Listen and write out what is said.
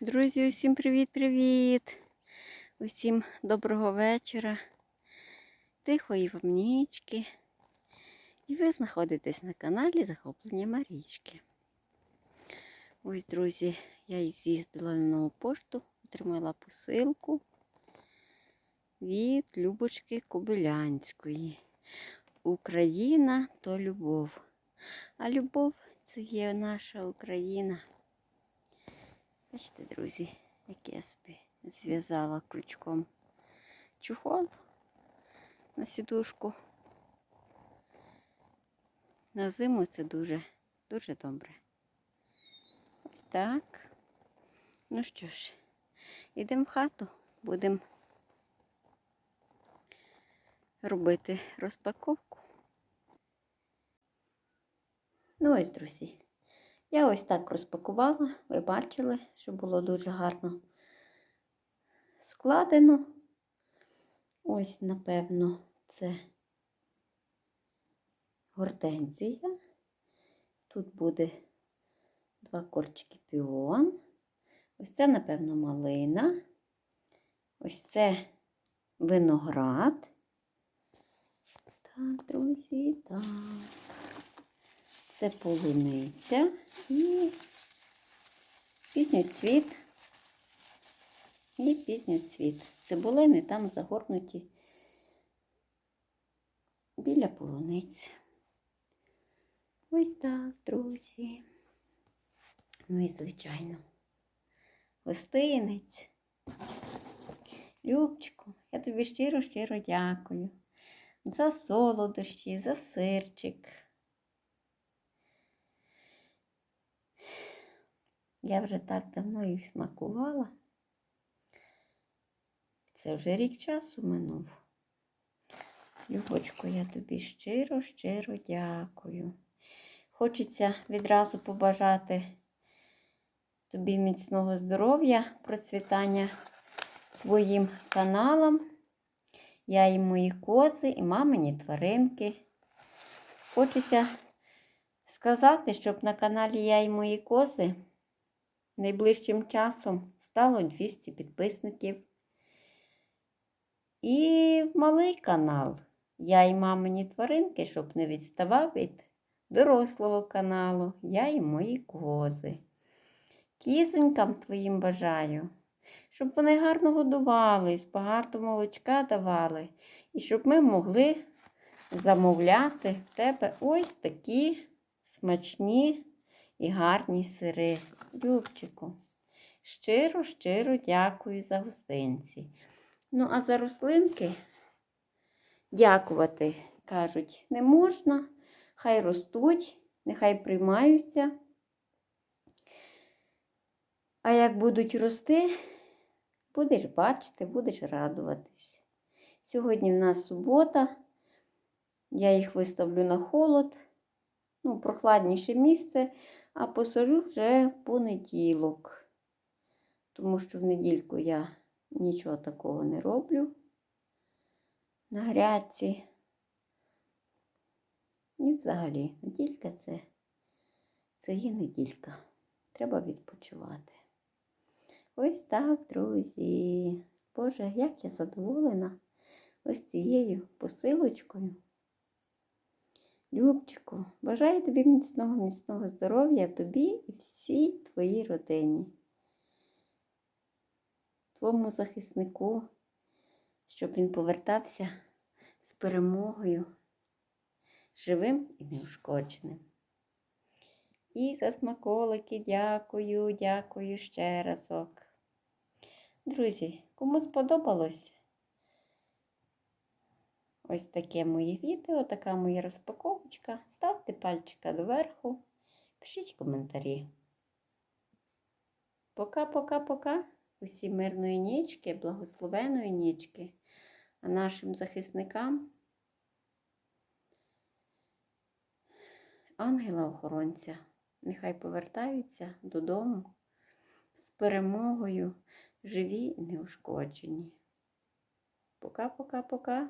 Друзі, усім привіт-привіт! Усім доброго вечора, тихої вам нічки. І ви знаходитесь на каналі Захоплення Марічки. Ось, друзі, я з'їздила на нову пошту, отримала посилку від Любочки Кобилянської. Україна то любов. А любов це є наша Україна. Бачите, друзі, як я собі зв'язала крючком чухол на сідушку. На зиму це дуже, дуже добре. Ось так. Ну що ж, йдемо в хату, будемо робити розпаковку. Ну ось, друзі. Я ось так розпакувала, ви бачили, що було дуже гарно складено. Ось, напевно, це гортензія. Тут буде два корчики піон. Ось це, напевно, малина. Ось це виноград. Так, друзі, так. Це полуниця і пізньоцвіт і пізньоцвіт. Цибулини там загорнуті біля полуниць. Ось так, друзі. Ну і, звичайно, гостинець. Любчику, я тобі щиро-щиро дякую за солодощі, за сирчик. Я вже так давно їх смакувала. Це вже рік часу минув. Любочко, я тобі щиро-щиро дякую. Хочеться відразу побажати тобі міцного здоров'я, процвітання твоїм каналам. Я і мої кози, і мамині тваринки. Хочеться сказати, щоб на каналі Я і мої кози найближчим часом стало 200 підписників. І малий канал. Я і мамині тваринки, щоб не відставав від дорослого каналу. Я і мої кози. Кізонькам твоїм бажаю, щоб вони гарно годувались, багато молочка давали, і щоб ми могли замовляти в тебе ось такі смачні і гарні сири. Любчику, щиро, щиро дякую за гостинці. Ну, а за рослинки дякувати, кажуть, не можна, хай ростуть, нехай приймаються. А як будуть рости, будеш бачити, будеш радуватись. Сьогодні в нас субота, я їх виставлю на холод, ну, прохладніше місце, а посажу вже в понеділок, тому що в недільку я нічого такого не роблю на грядці. І взагалі, неділька це, це є неділька. Треба відпочивати. Ось так, друзі. Боже, як я задоволена ось цією посилочкою. Любчику, бажаю тобі міцного, міцного здоров'я тобі і всій твоїй родині, твоєму захиснику, щоб він повертався з перемогою, живим і неушкодженим. І за смаколики дякую, дякую ще разок. Друзі, кому сподобалось? Ось таке моє відео, така моя розпаковочка. Ставте пальчика доверху, пишіть коментарі. Пока-пока-пока. Усі мирної нічки, благословеної нічки, а нашим захисникам ангела-охоронця. Нехай повертаються додому з перемогою, живі і неушкоджені. Пока-пока-пока.